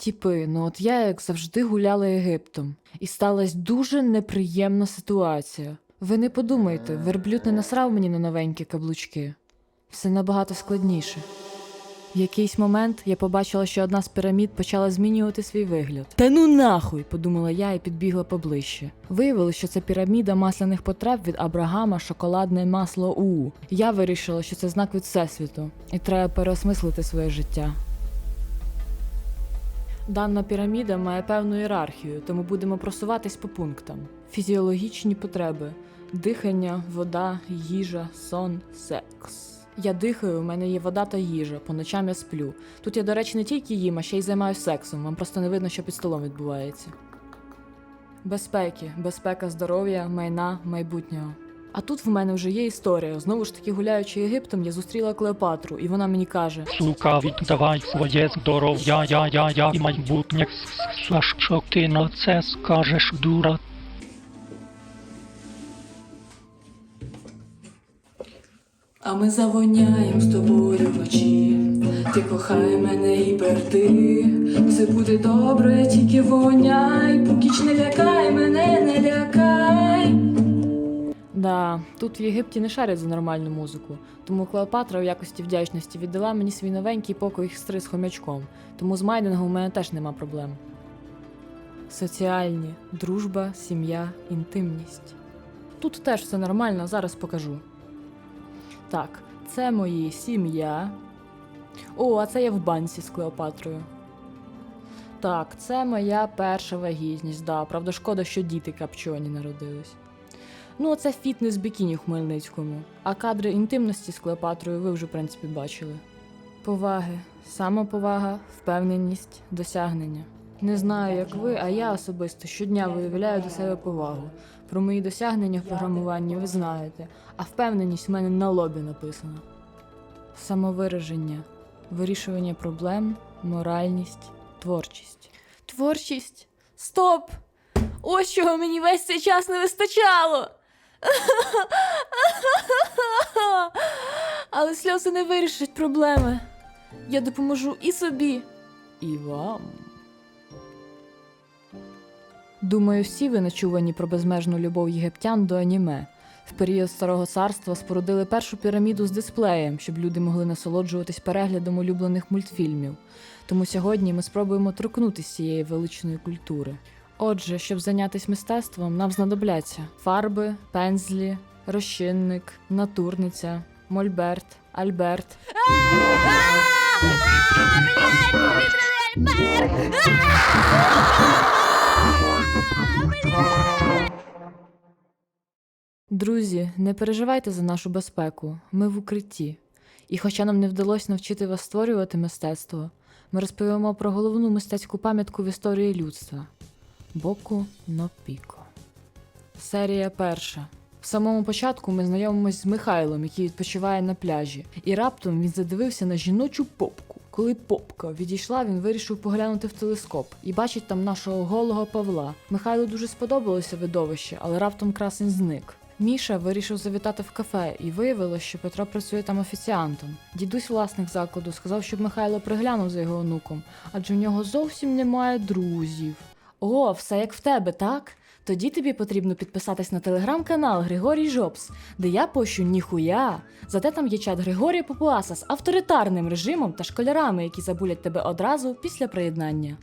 Тіпи, ну от я, як завжди, гуляла Єгиптом, і сталася дуже неприємна ситуація. Ви не подумайте, верблюд не насрав мені на новенькі каблучки. Все набагато складніше. В якийсь момент я побачила, що одна з пірамід почала змінювати свій вигляд. Та ну нахуй, подумала я і підбігла поближче. Виявилося, що це піраміда масляних потреб від Абрагама шоколадне масло У. Я вирішила, що це знак від Всесвіту, і треба переосмислити своє життя. Дана піраміда має певну ієрархію, тому будемо просуватись по пунктам: фізіологічні потреби, дихання, вода, їжа, сон, секс. Я дихаю, у мене є вода та їжа, по ночам я сплю. Тут я, до речі, не тільки їм, а ще й займаюся сексом. Вам просто не видно, що під столом відбувається. Безпеки, безпека здоров'я, майна, майбутнього. А тут в мене вже є історія. Знову ж таки, гуляючи Єгиптом, я зустріла Клеопатру, і вона мені каже: Сука, віддавай своє здоров'я, я, я, я і майбутнє. За що ти на це скажеш, дура? А ми завоняєм з тобою вночі. Ти кохай мене і перти. Все буде добре, тільки воняй. Покіч не лякай мене, не лякай. Да, тут в Єгипті не шарять за нормальну музику. Тому Клеопатра в якості вдячності віддала мені свій новенький покой хстри з хомячком. Тому з майнингом у мене теж нема проблем. Соціальні, дружба, сім'я, інтимність. Тут теж все нормально, зараз покажу. Так, це мої сім'я. О, а це я в банці з Клеопатрою. Так, це моя перша вагітність, да. Правда, шкода, що діти капчоні народились. Ну, це фітнес бікіні Хмельницькому. А кадри інтимності з Клеопатрою ви вже, в принципі, бачили. Поваги, самоповага, впевненість, досягнення. Не знаю, як ви, а я особисто щодня виявляю до себе повагу. Про мої досягнення в програмуванні ви знаєте, а впевненість в мене на лобі написано. Самовираження, вирішування проблем, моральність, творчість. Творчість? Стоп! Ось чого мені весь цей час не вистачало. Але сльози не вирішать проблеми. Я допоможу і собі, і вам. Думаю, всі ви начувані про безмежну любов єгиптян до аніме. В період Старого царства спорудили першу піраміду з дисплеєм, щоб люди могли насолоджуватись переглядом улюблених мультфільмів. Тому сьогодні ми спробуємо торкнутися цієї величної культури. Отже, щоб зайнятися мистецтвом, нам знадобляться фарби, пензлі, розчинник, натурниця, мольберт, альберт. Друзі, не переживайте за нашу безпеку. Ми в укритті. І хоча нам не вдалося навчити вас створювати мистецтво, ми розповімо про головну мистецьку пам'ятку в історії людства Боку но Піко. Серія перша. В самому початку ми знайомимось з Михайлом, який відпочиває на пляжі, і раптом він задивився на жіночу попку. Коли попка відійшла, він вирішив поглянути в телескоп і бачить там нашого голого Павла. Михайлу дуже сподобалося видовище, але раптом красень зник. Міша вирішив завітати в кафе, і виявилось, що Петро працює там офіціантом. Дідусь власник закладу сказав, щоб Михайло приглянув за його онуком, адже в нього зовсім немає друзів. О, все як в тебе, так? Тоді тобі потрібно підписатись на телеграм-канал Григорій Жобс, де я пощу ніхуя. Зате там є чат Григорія Попуаса з авторитарним режимом та школярами, які забулять тебе одразу після приєднання.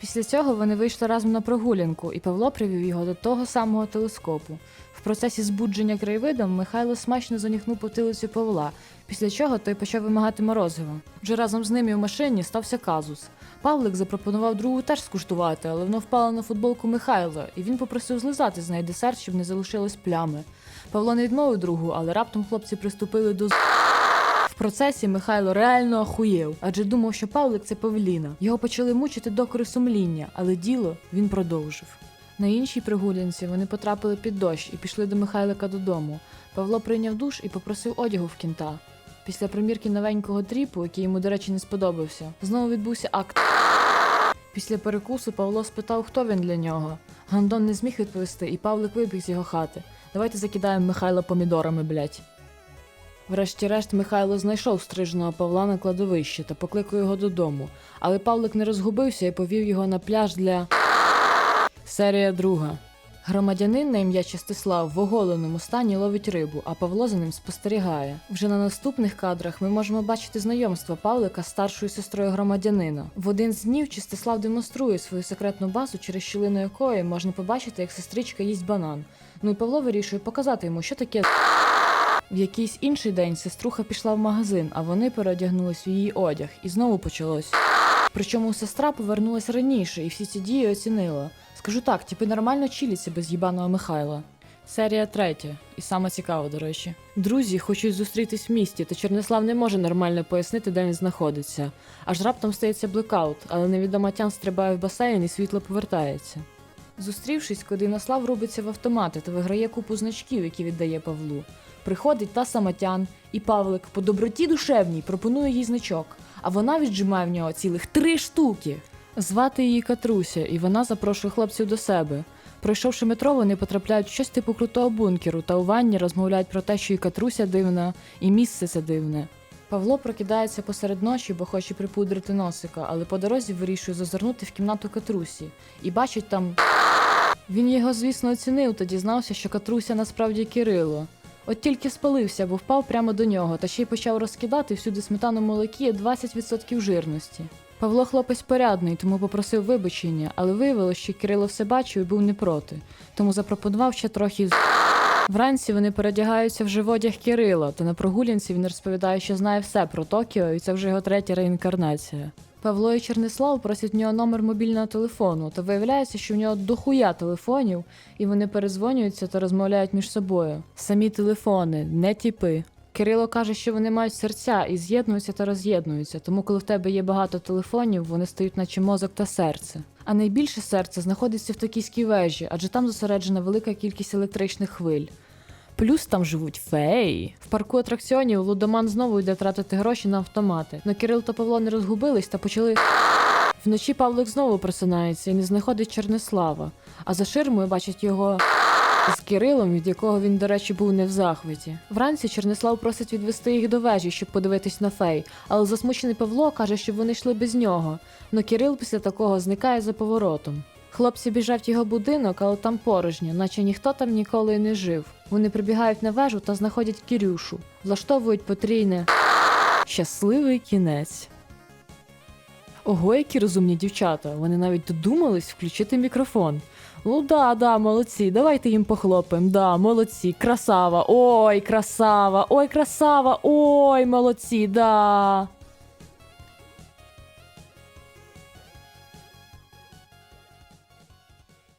Після цього вони вийшли разом на прогулянку, і Павло привів його до того самого телескопу. Процесі збудження краєвидом Михайло смачно занюхнув потилицю Павла, після чого той почав вимагати морозива. Вже разом з ними в машині стався казус. Павлик запропонував другу теж скуштувати, але воно впало на футболку Михайла, і він попросив злизати з неї десерт, щоб не залишилось плями. Павло не відмовив другу, але раптом хлопці приступили до з- в процесі Михайло реально охуєв, адже думав, що Павлик це павліна. Його почали мучити докори сумління, але діло він продовжив. На іншій прогулянці вони потрапили під дощ і пішли до Михайлика додому. Павло прийняв душ і попросив одягу в кінта. Після примірки новенького тріпу, який йому, до речі, не сподобався, знову відбувся акт. Після перекусу Павло спитав, хто він для нього. Гандон не зміг відповісти, і Павлик вибіг з його хати. Давайте закидаємо Михайла помідорами, блять. Врешті-решт Михайло знайшов стриженого Павла на кладовищі та покликав його додому, але Павлик не розгубився і повів його на пляж для. Серія друга. Громадянин на ім'я Чистислав в оголеному стані ловить рибу, а Павло за ним спостерігає. Вже на наступних кадрах ми можемо бачити знайомство Павлика з старшою сестрою громадянина. В один з днів Чистислав демонструє свою секретну базу, через щілину якої можна побачити, як сестричка їсть банан. Ну і Павло вирішує показати йому, що таке. В якийсь інший день сеструха пішла в магазин, а вони переодягнулись в її одяг, і знову почалось. Причому сестра повернулась раніше і всі ці дії оцінила. Скажу так, типи нормально чіляться без їбаного Михайла. Серія третя, і саме цікаво, до речі. Друзі хочуть зустрітись в місті, та Чернислав не може нормально пояснити, де він знаходиться. Аж раптом стається блекаут, але невідома тян стрибає в басейн і світло повертається. Зустрівшись, Кодинослав рубиться в автомати та виграє купу значків, які віддає Павлу. Приходить та самотян, і Павлик по доброті душевній пропонує їй значок, а вона віджимає в нього цілих три штуки. Звати її Катруся, і вона запрошує хлопців до себе. Пройшовши метро, вони потрапляють в щось типу крутого бункеру та у ванні розмовляють про те, що і Катруся дивна, і місце це дивне. Павло прокидається посеред ночі, бо хоче припудрити носика, але по дорозі вирішує зазирнути в кімнату Катрусі і бачить там. Він його, звісно, оцінив та дізнався, що Катруся насправді Кирило. От тільки спалився, бо впав прямо до нього, та ще й почав розкидати всюди сметану молокі 20% жирності. Павло хлопець порядний, тому попросив вибачення, але виявилося, що Кирило все бачив і був не проти, тому запропонував ще трохи з. Вранці вони передягаються в живодяг Кирила, та на прогулянці він розповідає, що знає все про Токіо, і це вже його третя реінкарнація. Павло і Чернислав просять в нього номер мобільного телефону, та виявляється, що в нього дохуя телефонів, і вони перезвонюються та розмовляють між собою. Самі телефони, не тіпи. Кирило каже, що вони мають серця і з'єднуються та роз'єднуються, тому коли в тебе є багато телефонів, вони стають наче мозок та серце. А найбільше серце знаходиться в токійській вежі, адже там зосереджена велика кількість електричних хвиль. Плюс там живуть феї. В парку атракціонів Лудоман знову йде тратити гроші на автомати. Но Кирил та Павло не розгубились та почали. Вночі Павлик знову просинається і не знаходить Чернислава, а за ширмою бачить його з Кирилом, від якого він, до речі, був не в захваті. Вранці Чернислав просить відвести їх до вежі, щоб подивитись на фей, але засмучений Павло каже, щоб вони йшли без нього. Но Кирил після такого зникає за поворотом. Хлопці біжать його будинок, але там порожньо, наче ніхто там ніколи й не жив. Вони прибігають на вежу та знаходять Кірюшу, влаштовують потрійне щасливий кінець. Ого, які розумні дівчата. Вони навіть додумались включити мікрофон. Ну да, да, молодці, давайте їм похлопаємо. Да, молодці, красава, ой, красава, ой, красава, ой, молодці, да.